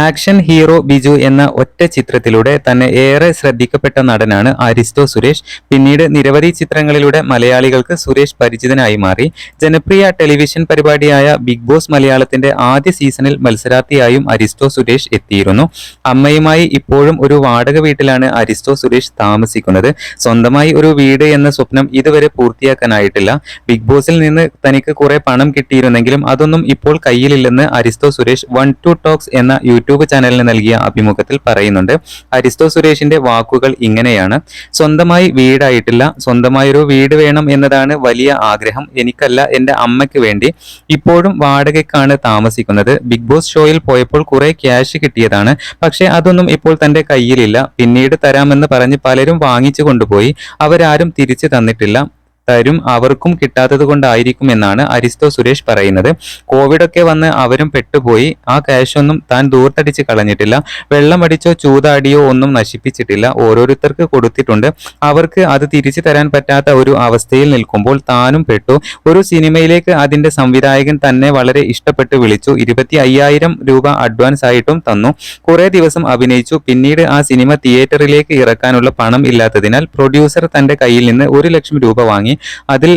Action hero Biju എന്ന ഒറ്റ ചിത്രത്തിലൂടെ തന്നെ ഏറെ ശ്രദ്ധിക്കപ്പെട്ട നടനാണ് അരിസ്റ്റോ സുരേഷ്. പിന്നീട് നിരവധി ചിത്രങ്ങളിലൂടെ മലയാളികൾക്ക് സുരേഷ് പരിചിതനായി മാറി. ജനപ്രിയ ടെലിവിഷൻ പരിപാടിയായ ബിഗ് ബോസ് മലയാളത്തിന്റെ ആദ്യ സീസണിൽ മത്സരാർത്ഥിയായും അരിസ്റ്റോ സുരേഷ് എത്തിയിരുന്നു. അമ്മയുമായി ഇപ്പോഴും ഒരു വാടക വീട്ടിലാണ് അരിസ്റ്റോ സുരേഷ് താമസിക്കുന്നത്. സ്വന്തമായി ഒരു വീട് എന്ന സ്വപ്നം ഇതുവരെ പൂർത്തിയാക്കാനായിട്ടില്ല. ബിഗ് ബോസിൽ നിന്ന് തനിക്ക് കുറെ പണം കിട്ടിയിരുന്നെങ്കിലും അതൊന്നും ഇപ്പോൾ കയ്യിലില്ലെന്ന് Aristo Suresh one two talks എന്ന ചാനലിന് നൽകിയ അഭിമുഖത്തിൽ പറയുന്നുണ്ട് അരിസ്റ്റോ സുരേഷിന്റെ വാക്കുകൾ ഇങ്ങനെയാണ് സ്വന്തമായി വീടായിട്ടില്ല സ്വന്തമായൊരു വീട് വേണം എന്നതാണ് വലിയ ആഗ്രഹം എനിക്കല്ല എന്റെ അമ്മയ്ക്ക് വേണ്ടി. ഇപ്പോഴും വാടകയ്ക്കാണ് താമസിക്കുന്നത്. ബിഗ് ബോസ് ഷോയിൽ പോയപ്പോൾ കുറെ ക്യാഷ് കിട്ടിയതാണ് പക്ഷേ അതൊന്നും ഇപ്പോൾ തന്റെ കയ്യിലില്ല. പിന്നീട് തരാമെന്ന് പറഞ്ഞ് പലരും വാങ്ങിച്ചു കൊണ്ടുപോയി. അവരാരും തിരിച്ചു തന്നിട്ടില്ല. തരും അവർക്കും കിട്ടാത്തത് കൊണ്ടായിരിക്കും എന്നാണ് അരിസ്റ്റോ സുരേഷ് പറയുന്നത്. കോവിഡ് ഒക്കെ വന്ന് അവരും പെട്ടുപോയി. ആ ക്യാഷ് ഒന്നും താൻ ദൂർത്തടിച്ച് കളഞ്ഞിട്ടില്ല. വെള്ളമടിച്ചോ ചൂതാടിയോ ഒന്നും നശിപ്പിച്ചിട്ടില്ല. ഓരോരുത്തർക്ക് കൊടുത്തിട്ടുണ്ട്. അവർക്ക് അത് തിരിച്ചു തരാൻ പറ്റാത്ത ഒരു അവസ്ഥയിൽ നിൽക്കുമ്പോൾ താനും പെട്ടു. ഒരു സിനിമയിലേക്ക് അതിന്റെ സംവിധായകൻ തന്നെ വളരെ ഇഷ്ടപ്പെട്ട് വിളിച്ചു. ഇരുപത്തി അയ്യായിരം രൂപ അഡ്വാൻസ് ആയിട്ടും തന്നു. കുറെ ദിവസം അഭിനയിച്ചു. പിന്നീട് ആ സിനിമ തിയേറ്ററിലേക്ക് ഇറക്കാനുള്ള പണം ഇല്ലാത്തതിനാൽ പ്രൊഡ്യൂസർ തന്റെ കയ്യിൽ നിന്ന് ഒരു ലക്ഷം രൂപ വാങ്ങി. അതിൽ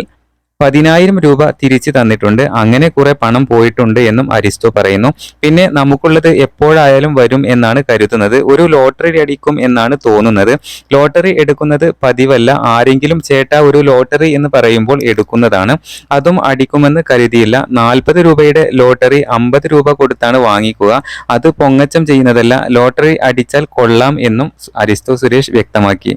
പതിനായിരം രൂപ തിരിച്ചു തന്നിട്ടുണ്ട്. അങ്ങനെ കുറെ പണം പോയിട്ടുണ്ട് എന്നും അരിസ്റ്റോ പറയുന്നു. പിന്നെ നമുക്കുള്ളത് എപ്പോഴായാലും വരും എന്നാണ് കരുതുന്നത്. ഒരു ലോട്ടറി അടിക്കും എന്നാണ് തോന്നുന്നത്. ലോട്ടറി എടുക്കുന്നത് പതിവല്ല. ആരെങ്കിലും ചേട്ടാ ഒരു ലോട്ടറി എന്ന് പറയുമ്പോൾ എടുക്കുന്നതാണ്. അതും അടിക്കുമെന്ന് കരുതിയില്ല. നാൽപ്പത് രൂപയുടെ ലോട്ടറി അമ്പത് രൂപ കൊടുത്താണ് വാങ്ങിക്കുക. അത് പൊങ്ങച്ചം ചെയ്യുന്നതല്ല. ലോട്ടറി അടിച്ചാൽ കൊള്ളാം എന്നും അരിസ്റ്റോ സുരേഷ് വ്യക്തമാക്കി.